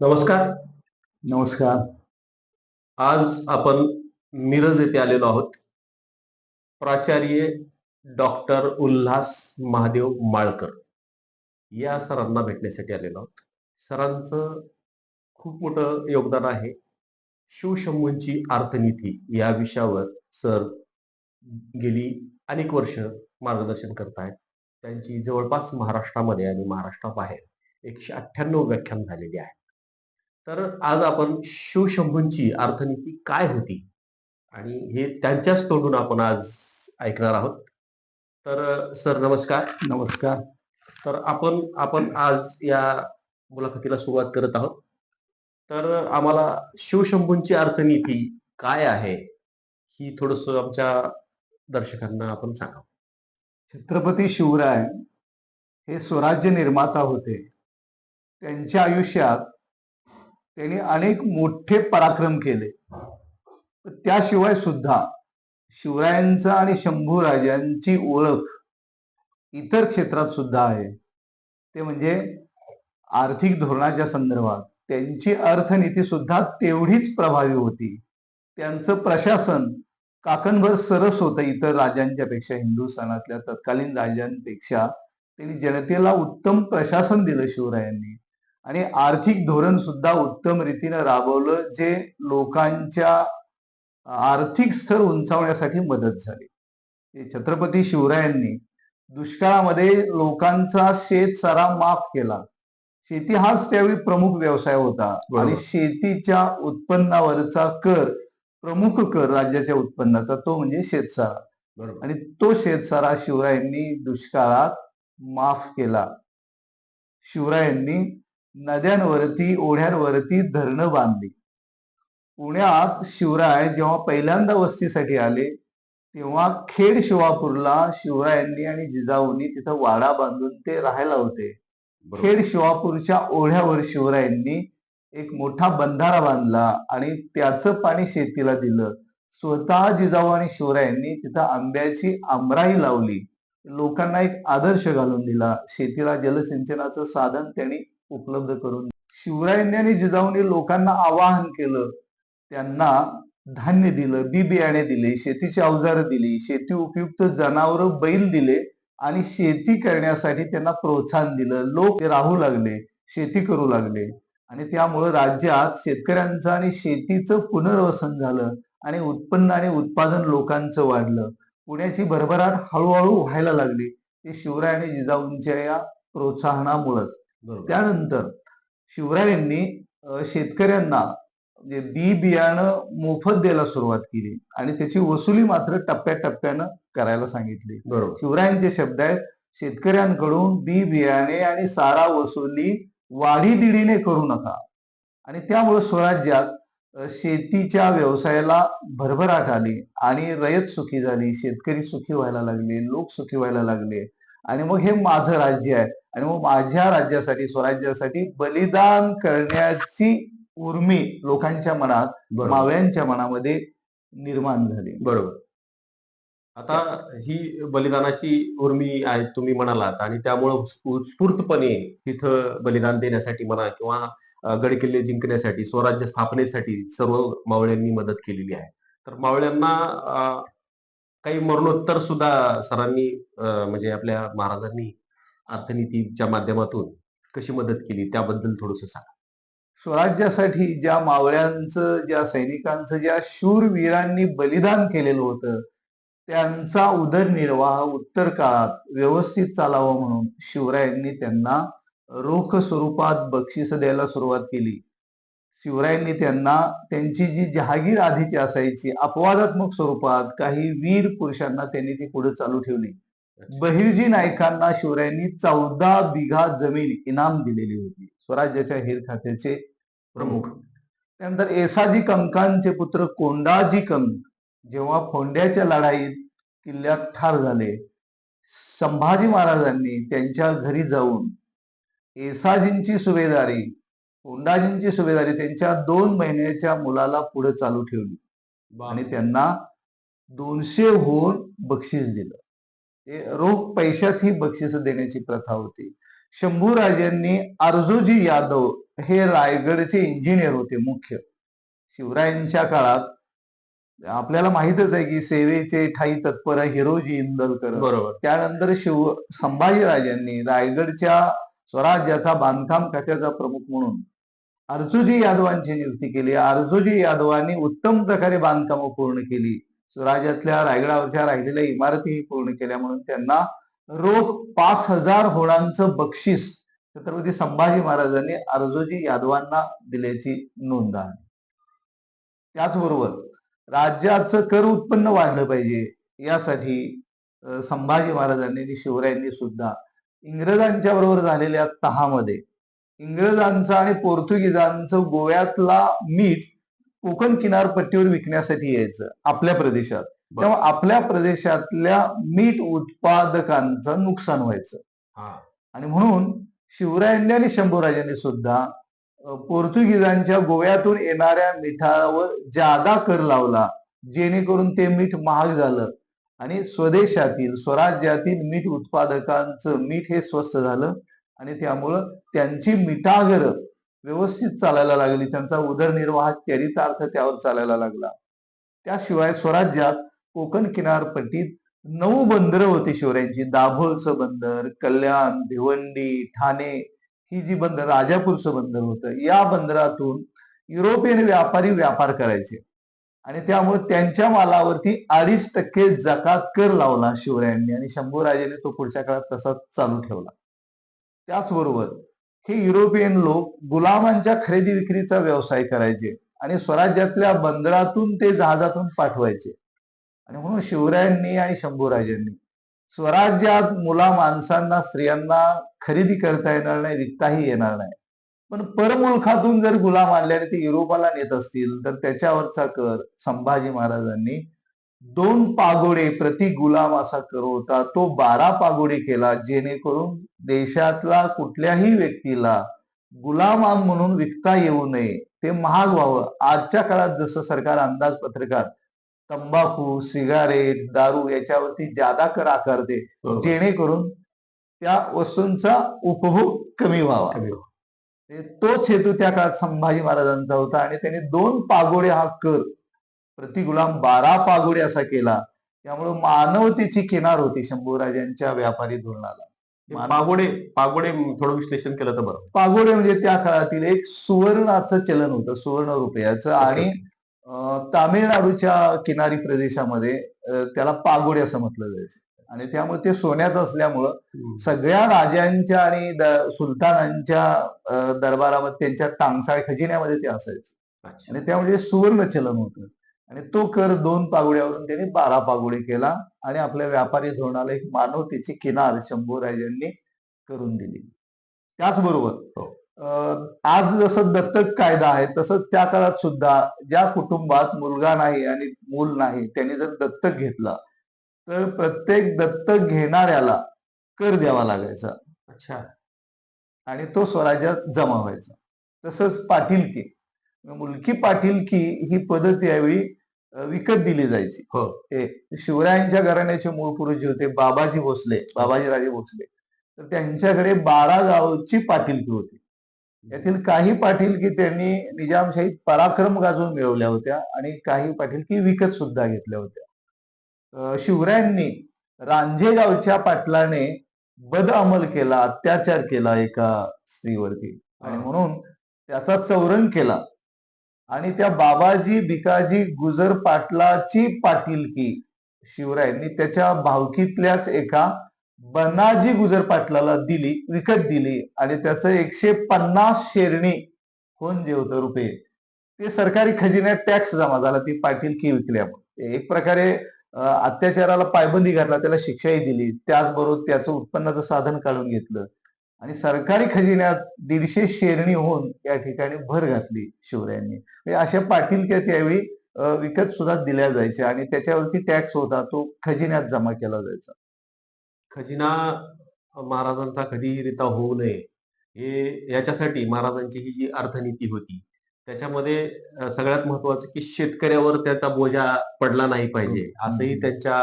नमस्कार. नमस्कार. आज आपण मिरज येथे आलेलो आहोत. प्राचार्य डॉक्टर उल्हास महादेव माळकर या सरांना भेटण्यासाठी आलेलो आहोत. सरांचं खूप मोठं योगदान आहे. शिवशंभूंची अर्थनीती या विषयावर सर गेली अनेक वर्ष मार्गदर्शन करत आहेत त्यांची जवळपास महाराष्ट्रामध्ये आणि महाराष्ट्राबाहेर एकशे अठ्ठ्याण्णव व्याख्यान झालेली आहे. तर आज आपण शिवशंभूंची अर्थनीती काय होती? आणि हे त्यांच्याच तोंडून आपण आज ऐकणार आहोत. तर सर नमस्कार. नमस्कार. तर आपण आपण आज या मुलाखतीला सुरुवात करत आहोत. तर आम्हाला शिवशंभूंची अर्थनीती काय आहे ही थोडस आमच्या दर्शकांना आपण सांगा छत्रपती शिवराय हे स्वराज्य निर्माता होते. त्यांच्या आयुष्यात त्यांनी अनेक मोठे पराक्रम केले. त्याशिवाय सुद्धा शिवरायांचा आणि शंभू राजांची ओळख इतर क्षेत्रात सुद्धा आहे. ते म्हणजे आर्थिक धोरणाच्या संदर्भात त्यांची अर्थनीती सुद्धा तेवढीच प्रभावी होती. त्यांचं प्रशासन काकणभर सरस होतं इतर राजांच्या पेक्षा हिंदुस्थानातल्या तत्कालीन राजांपेक्षा. त्यांनी जनतेला उत्तम प्रशासन दिलं शिवरायांनी. आणि आर्थिक धोरण सुद्धा उत्तम रीतीनं राबवलं जे लोकांच्या आर्थिक स्तर उंचावण्यासाठी मदत झाली. छत्रपती शिवरायांनी दुष्काळामध्ये लोकांचा शेतसारा माफ केला. शेती हाच त्यावेळी प्रमुख व्यवसाय होता. आणि शेतीच्या उत्पन्नावरचा कर प्रमुख कर राज्याच्या उत्पन्नाचा तो म्हणजे शेतसारा बरोबर. आणि तो शेतसारा शिवरायांनी दुष्काळात माफ केला. शिवरायांनी नद्यांवरती ओढ्यांवरती धरणं बांधली. पुण्यात शिवराय जेव्हा पहिल्यांदा वस्तीसाठी आले तेव्हा खेड शिवापूरला शिवरायांनी आणि जिजाऊंनी तिथं वाडा बांधून ते राहायला होते. खेड शिवापूरच्या ओढ्यावर शिवरायांनी एक मोठा बंधारा बांधला आणि त्याचं पाणी शेतीला दिलं. स्वतः जिजाऊ आणि शिवरायांनी तिथं आंब्याची आंबराई लावली. लोकांना एक आदर्श घालून दिला. शेतीला जलसिंचनाचं साधन त्यांनी उपलब्ध करून. शिवरायांनी आणि जिजाऊंनी लोकांना आवाहन केलं. त्यांना धान्य दिलं बी बियाणे दिले शेतीची अवजारं दिली शेती उपयुक्त जनावरं बैल दिले आणि शेती करण्यासाठी त्यांना प्रोत्साहन दिलं. लोक राहू लागले शेती करू लागले. आणि त्यामुळं राज्यात शेतकऱ्यांचं आणि शेतीचं पुनर्वसन झालं आणि उत्पन्न आणि उत्पादन लोकांचं वाढलं. पुण्याची भरभराट हळूहळू व्हायला लागली. ते शिवराय आणि जिजाऊंच्या या प्रोत्साहनामुळंच. त्यानंतर शिवरायांनी शेतकऱ्यांना म्हणजे बी बियाणं मोफत द्यायला सुरुवात केली आणि त्याची वसुली मात्र टप्प्याटप्प्यानं करायला सांगितली. बरोबर. शिवरायांचे शब्द आहेत शेतकऱ्यांकडून बी बियाणे आणि सारा वसुली वाढीदिडीने करू नका. आणि त्यामुळे स्वराज्यात शेतीच्या व्यवसायाला भरभराट आली आणि रयत सुखी झाली शेतकरी सुखी व्हायला लागले लोक सुखी व्हायला लागले. आणि मग हे माझं राज्य आहे. आणि मग माझ्या राज्यासाठी स्वराज्यासाठी बलिदान करण्याची उर्मी लोकांच्या मनात मावळ्यांच्या मनामध्ये निर्माण झाली. बरोबर. आता ही बलिदानाची उर्मी आहे तुम्ही म्हणालात. आणि त्यामुळं स्फू- उत्स्फूर्तपणे तिथं बलिदान देण्यासाठी म्हणा किंवा गडकिल्ले जिंकण्यासाठी स्वराज्य स्थापनेसाठी सर्व मावळ्यांनी मदत केलेली आहे. तर मावळ्यांना काही मरणोत्तर सुद्धा सरांनी म्हणजे आपल्या महाराजांनी अर्थनीतीच्या माध्यमातून कशी मदत केली त्याबद्दल थोडस सांगा. स्वराज्यासाठी ज्या मावळ्यांचं ज्या सैनिकांचं ज्या शूरवीरांनी बलिदान केलेलं होतं त्यांचा उदरनिर्वाह उत्तर काळात व्यवस्थित चालावा म्हणून शिवरायांनी त्यांना रोख स्वरूपात बक्षीस द्यायला सुरुवात केली. शिवरायांनी त्यांना त्यांची जी जहागीर आधीची असायची अपवादात्मक स्वरूपात काही वीर पुरुषांना त्यांनी ती पुढे चालू ठेवली. बहिर्जी नायकांना शिवरायांनी चौदा बिघा जमीन इनाम दिलेली होती स्वराज्याच्या हेर खात्याचे प्रमुख. त्यानंतर एसाजी कंकांचे पुत्र कोंडाजी कंक जेव्हा फोंड्याच्या लढाईत किल्ल्यात ठार झाले संभाजी महाराजांनी त्यांच्या घरी जाऊन एसाजींची सुभेदारी कोंडाजींची सुभेदारी त्यांच्या दोन महिन्याच्या मुलाला पुढे चालू ठेवली. आणि त्यांना दोनशे होऊन बक्षीस दिलं. ते रोख पैशात ही बक्षीस देण्याची प्रथा होती. शंभूराजांनी अर्जोजी यादव हे रायगडचे इंजिनियर होते मुख्य. शिवरायांच्या काळात आपल्याला माहितच आहे की सेवेचे ठाई तत्पर हिरोजी इंदलकर. बरोबर. त्यानंतर शिव संभाजीराजांनी रायगडच्या स्वराज्याचा बांधकाम खात्याचा प्रमुख म्हणून? अर्जुजी यादवांची नियुक्ती केली. अर्जुजी यादवांनी उत्तम प्रकारे बांधकामं पूर्ण केली. स्वराज्यातल्या रायगडावरच्या राहिलेल्या इमारतीही पूर्ण केल्या म्हणून त्यांना रोख पाच हजार होणांचं बक्षीस छत्रपती संभाजी महाराजांनी अर्जोजी यादवांना दिल्याची नोंद आहे. त्याचबरोबर राज्याचं कर उत्पन्न वाढलं पाहिजे. यासाठी संभाजी महाराजांनी आणि शिवरायांनी सुद्धा इंग्रजांच्या बरोबर झालेल्या तहामध्ये. इंग्रजांचं आणि पोर्तुगीजांचं गोव्यातला मीठ कोकण किनारपट्टीवर विकण्यासाठी यायचं आपल्या प्रदेशात. तेव्हा आपल्या प्रदेशातल्या मीठ उत्पादकांचं नुकसान व्हायचं. आणि म्हणून शिवरायांनी आणि शंभूराजांनी सुद्धा पोर्तुगीजांच्या गोव्यातून येणाऱ्या मिठावर जादा कर लावला जेणेकरून ते मीठ महाग झालं. आणि स्वदेशातील स्वराज्यातील मीठ उत्पादकांचं मीठ हे स्वस्त झालं आणि त्यामुळं त्यांची मिठागर व्यवस्थित चालायला लागली. त्यांचा उदरनिर्वाह चरितार्थ त्यावर चालायला लागला. त्याशिवाय स्वराज्यात कोकण किनारपट्टीत नऊ बंदरं होती शिवरायांची. दाभोळचं बंदर कल्याण भिवंडी ठाणे ही जी बंदर राजापूरचं बंदर होतं या बंदरातून युरोपियन व्यापारी व्यापार करायचे. आणि त्यामुळे त्यांच्या मालावरती अडीच टक्के जकात कर लावला शिवरायांनी आणि शंभूराजेने तो पुढच्या काळात तसाच चालू ठेवला. त्याचबरोबर हे युरोपियन लोक गुलामांच्या खरेदी विक्रीचा व्यवसाय करायचे आणि स्वराज्यातल्या बंदरातून ते जहाजातून पाठवायचे. आणि म्हणून शिवरायांनी आणि शंभूराजांनी स्वराज्यात मुला माणसांना स्त्रियांना खरेदी करता येणार नाही विकताही येणार नाही. पण परमुलखातून जर गुलाम आणले आणि ते युरोपाला नेत असतील तर त्याच्यावरचा कर संभाजी महाराजांनी दोन पागोडे प्रति गुलाम असा कर होता. तो बारा पागोडे केला जेणेकरून देशातला कुठल्याही व्यक्तीला गुलाम म्हणून विकता येऊ नये. ते महाग व्हावं. आजच्या काळात जसं सरकार अंदाजपत्रकात तंबाखू सिगारेट दारू याच्यावरती जादा कर आकारते. जेणेकरून त्या वस्तूंचा उपभोग कमी व्हावा. तोच हेतू त्या काळात संभाजी महाराजांचा होता. आणि त्यांनी दोन पागोडे हा कर प्रति गुलाम बारा पागोडे असा केला. त्यामुळे मानवतेची किनार होती शंभूराजांच्या व्यापारी धोरणाला. पागोडे पागोडे थोडं विश्लेषण केलं तर बरं. पागोडे म्हणजे त्या काळातील एक सुवर्णाचं चलन होतं सुवर्ण रुपयाचं. आणि तामिळनाडूच्या किनारी प्रदेशामध्ये त्याला पागोडे असं म्हटलं जायचं. आणि त्यामुळे ते सोन्याचं असल्यामुळं सगळ्या राजांच्या आणि सुलतानांच्या दरबारामध्ये त्यांच्या टांगसाळ खजिन्यामध्ये ते असायचं. आणि त्यामुळे सुवर्ण चलन होतं आणि तो कर दोन पागोड्यावरून त्यांनी बारा पागोडे केला आणि आपल्या व्यापारी धोरणाला एक मानवतेची किनार शंभूराजांनी करून दिली त्याचबरोबर हो. आज जसं दत्तक कायदा आहे तसंच त्या काळात सुद्धा ज्या कुटुंबात मुलगा नाही आणि मूल नाही त्यांनी जर दत्तक घेतला तर प्रत्येक दत्तक घेणाऱ्याला कर द्यावा लागायचा. अच्छा. आणि तो स्वराज्यात जमा व्हायचा. तसंच पाटीलकी मुलकी पाटीलकी ही पद्धत यावेळी विकत दिली जायची. हो. हे शिवरायांच्या घराण्याचे मूळ पुरुष जे होते बाबाजी भोसले बाबाजीराजे भोसले. तर त्यांच्याकडे बारा गावची पाटीलकी होती. यातील काही पाटीलकी त्यांनी निजामशाहीत पराक्रम गाजवून मिळवल्या होत्या आणि काही पाटीलकी विकत सुद्धा घेतल्या होत्या. शिवरायांनी रांझेगावच्या पाटलाने बद अंमल केला अत्याचार केला एका स्त्रीवरती. आणि. म्हणून त्याचा चौरंग केला. आणि त्या बाबाजी भिकाजी गुजर पाटलाची पाटीलकी शिवरायांनी त्याच्या भावकीतल्याच एका बनाजी गुजर पाटलाला दिली विकत दिली. आणि त्याचं एकशे पन्नास शेरणी होऊन जे होतं रुपये. ते सरकारी खजिन्यात टॅक्स जमा झाला ती पाटीलकी विकल्यामुळे एक प्रकारे अत्याचाराला पायबंदी घातला त्याला शिक्षाही दिली. त्याचबरोबर त्याचं उत्पन्नाचं साधन काढून घेतलं. आणि सरकारी खजिन्यात दीडशे शेरणी होऊन या ठिकाणी भर घातली शिवरायांनी. म्हणजे अशा पाटीलक्या त्यावेळी विकत सुद्धा दिल्या जायच्या आणि त्याच्यावरती टॅक्स होता तो खजिन्यात जमा केला जायचा. खजिना महाराजांचा कधी रिता होऊ नये हे याच्यासाठी महाराजांची ही जी अर्थनीती होती त्याच्यामध्ये सगळ्यात महत्वाचं की शेतकऱ्यावर त्याचा बोजा पडला नाही पाहिजे. असंही त्यांच्या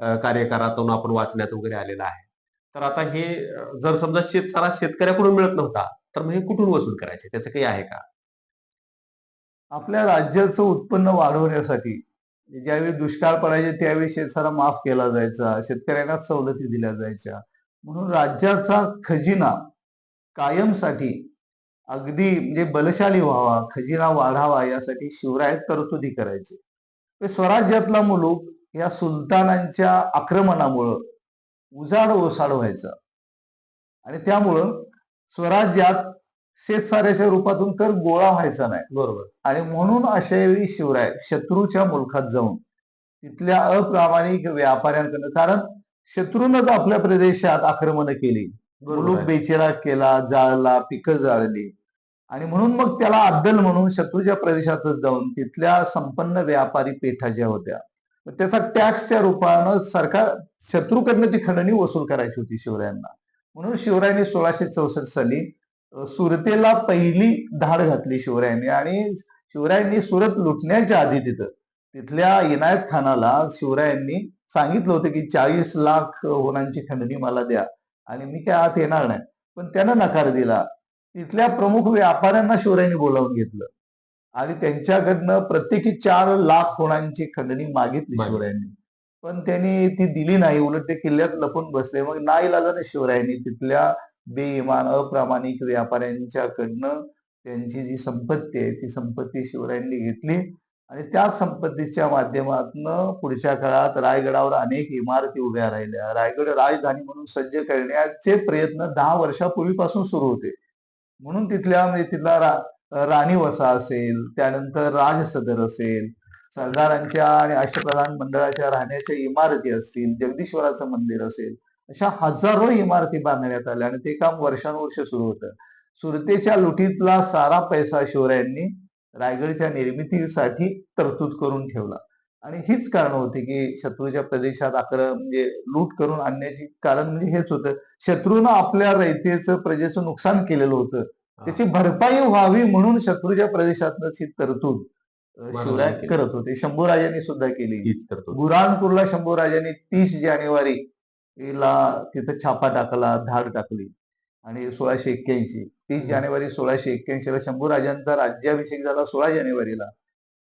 अ, कार्यकाळातून आपण वाचण्यात वगैरे आलेलं आहे. तर आता हे जर समजा शेतसारा शेतकऱ्याकडून मिळत नव्हता तर मग हे कुठून वसूल करायचे? त्याचं काही आहे का? आपल्या राज्याचं उत्पन्न वाढवण्यासाठी ज्यावेळी दुष्काळ पडायचे त्यावेळी शेतसारा माफ केला जायचा शेतकऱ्यांना सवलती दिल्या जायच्या. म्हणून राज्याचा खजिना कायमसाठी अगदी म्हणजे बलशाली व्हावा खजिना वाढावा यासाठी शिवराय तरतुदी करायचे. स्वराज्यातला मुलूक या सुलतानांच्या आक्रमणामुळं उजाड ओसाड व्हायचा. आणि त्यामुळं स्वराज्यात शेतसाऱ्याच्या रूपातून कर गोळा व्हायचा नाही. बरोबर. आणि म्हणून अशा वेळी शिवराय शत्रूच्या मुलखात जाऊन तिथल्या अप्रामाणिक व्यापाऱ्यांकडनं कारण शत्रूनच आपल्या प्रदेशात आक्रमण केली. मुलूक केला जाळला पिकं जाळली. आणि म्हणून मग त्याला अद्दल म्हणून शत्रूच्या प्रदेशातच जाऊन तिथल्या संपन्न व्यापारी पेठा ज्या होत्या त्याचा टॅक्सच्या रूपानं सरकार शत्रूकडनं ती खंडणी वसूल करायची होती शिवरायांना. म्हणून शिवरायांनी सोळाशे चौसष्ट साली सुरतेला पहिली धाड घातली शिवरायांनी आणि शिवरायांनी सुरत लुटण्याच्या आधी तिथं तिथल्या इनायत खानाला शिवरायांनी सांगितलं होतं की चाळीस लाख होणांची खंडणी मला द्या आणि मी काय आत येणार नाही. पण त्यानं नकार दिला. तिथल्या प्रमुख व्यापाऱ्यांना शिवरायांनी बोलावून घेतलं. आणि त्यांच्याकडनं प्रत्येकी चार लाख होणांची खंडणी मागितली. शिवरायांनी. पण त्यांनी ती दिली नाही. उलट ते किल्ल्यात लपून बसले. मग नाईलाजाने शिवरायांनी. तिथल्या बेईमान अप्रामाणिक व्यापाऱ्यांच्याकडनं त्यांची जी संपत्ती आहे ती संपत्ती शिवरायांनी घेतली. आणि त्या संपत्तीच्या माध्यमातून पुढच्या काळात रायगडावर अनेक इमारती उभ्या राहिल्या. रायगड राजधानी म्हणून सज्ज करण्याचे प्रयत्न दहा वर्षापूर्वीपासून सुरू होते. म्हणून तिथल्या म्हणजे तिथला रा- राणी वसा असेल त्यानंतर राज सदर असेल सरदारांच्या आणि अष्टप्रधान मंडळाच्या राहण्याच्या इमारती असतील जगदीश्वराचं मंदिर असेल अशा हजारो इमारती बांधण्यात आल्या आणि ते काम वर्षानुवर्ष सुरू होतं. सुरतेच्या लुटीतला सारा पैसा शिवरायांनी रायगडच्या निर्मितीसाठी तरतूद करून ठेवला. आणि हीच कारण होती की शत्रूच्या प्रदेशात आक्रमण म्हणजे लूट करून आणण्याची कारण म्हणजे हेच होतं. शत्रूनं आपल्या रयतेचं प्रजेचं नुकसान केलेलं होतं. त्याची भरपाई व्हावी म्हणून शत्रूच्या प्रदेशातनच ही तरतूद शिवराय. करत होते. शंभूराजांनी सुद्धा केली. बुरहानपूरला शंभूराजांनी तीस जानेवारी ला तिथं छापा टाकला धाड टाकली. आणि सोळाशे एक्क्याऐंशी. तीस. जानेवारी सोळाशे एक्क्याऐंशी ला शंभूराजांचा राज्याभिषेक झाला सोळा जानेवारीला.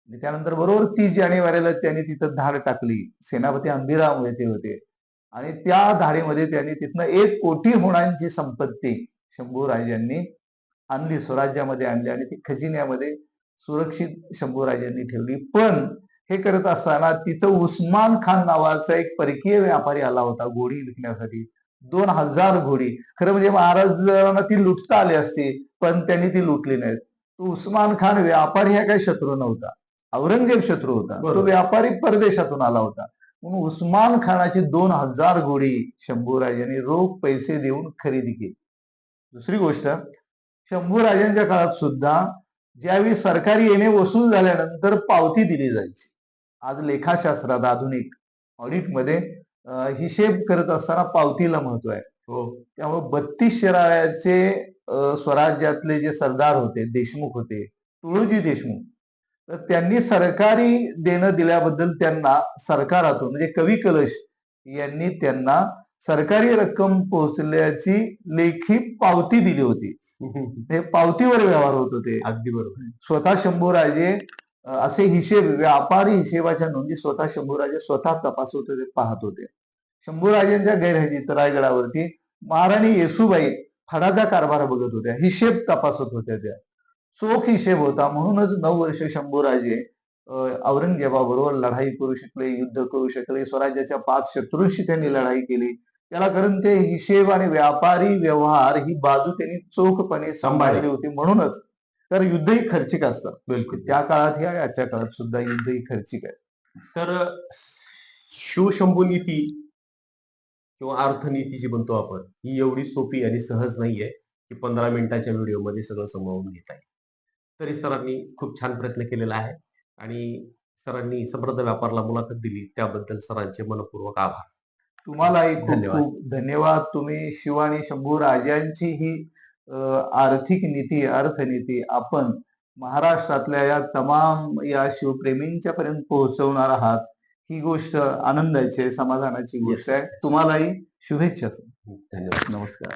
त्यानंतर बरोबर तीस जानेवारीला त्यांनी तिथं धाड टाकली. सेनापती अंबिराम येथे होते. आणि त्या धाडीमध्ये त्यांनी तिथनं एक कोटी होणांची संपत्ती शंभूराजांनी आणली स्वराज्यामध्ये आणली आणि ती खजिन्यामध्ये सुरक्षित शंभूराजांनी ठेवली. पण हे करत असताना तिथं उस्मान खान नावाचा एक परकीय व्यापारी आला होता घोडी विकण्यासाठी. दोन हजार घोडी खरं म्हणजे महाराजांना ती लुटता आली असती पण त्यांनी ती लुटली नाहीत. तो उस्मान खान व्यापारी हा काही शत्रू नव्हता. औरंगजेब शत्रू होता. तो. व्यापारी परदेशातून आला होता. म्हणून उस्मान खानाची दोन हजार घोडी शंभूराजांनी रोख पैसे देऊन खरेदी केली. दुसरी गोष्ट शंभूराजांच्या काळात सुद्धा ज्यावेळी सरकारी येणे वसूल झाल्यानंतर पावती दिली जायची. आज लेखाशास्त्रात आधुनिक ऑडिटमध्ये हिशेब करत असताना पावतीला महत्त्व आहे. हो. त्यामुळे बत्तीस शिराळ्याचे स्वराज्यातले जे सरदार होते देशमुख होते तुळोजी देशमुख त्यांनी सरकारी देणं दिल्याबद्दल त्यांना सरकारातून म्हणजे कवी कलश यांनी त्यांना सरकारी रक्कम पोहोचल्याची लेखी पावती दिली होती. हे पावतीवर व्यवहार होत होते. अगदी बरोबर. स्वतः शंभूराजे असे हिशेब व्यापारी हिशेबाच्या नोंदी स्वतः शंभूराजे स्वतः तपासत होते पाहत होते. शंभूराजेंच्या गैरहजेत रायगडावरती महाराणी येसुबाई फडाचा कारभार बघत होत्या. हिशेब तपासत होत्या त्या. चोख हिशेब होता. म्हणूनच नऊ वर्ष शंभूराजे औरंगजेबाबरोबर लढाई करू शकले युद्ध करू शकले स्वराज्याच्या पाच शत्रूंशी त्यांनी लढाई केली. त्याला कारण ते हिशेब आणि व्यापारी व्यवहार ही बाजू त्यांनी चोखपणे सांभाळली होती. म्हणूनच तर युद्ध ही खर्चिक असतं. बिलकुल. त्या काळात आणि आजच्या काळात सुद्धा युद्ध ही खर्चिक आहे. तर शिवशंभू नीती किंवा अर्थनीती जी म्हणतो आपण ही एवढी सोपी आणि सहज नाहीये की पंधरा मिनिटाच्या व्हिडिओमध्ये सगळं समजावून घेता येईल. तरी सरांनी खूप छान प्रयत्न केलेला आहे. आणि सरांनी समृद्ध व्यापारला मुलाखत दिली. त्याबद्दल सरांचे मनपूर्वक आभार. तुम्हालाही खूप धन्यवाद. खूप धन्यवाद. तुम्ही शिव आणि शंभू राजांची ही आर्थिक नीती अर्थनीती आपण महाराष्ट्रातल्या या तमाम या शिवप्रेमींच्या पर्यंत पोहोचवणार आहात. ही गोष्ट आनंदाची आहे समाधानाची गोष्ट आहे. तुम्हालाही शुभेच्छा. धन्यवाद. नमस्कार.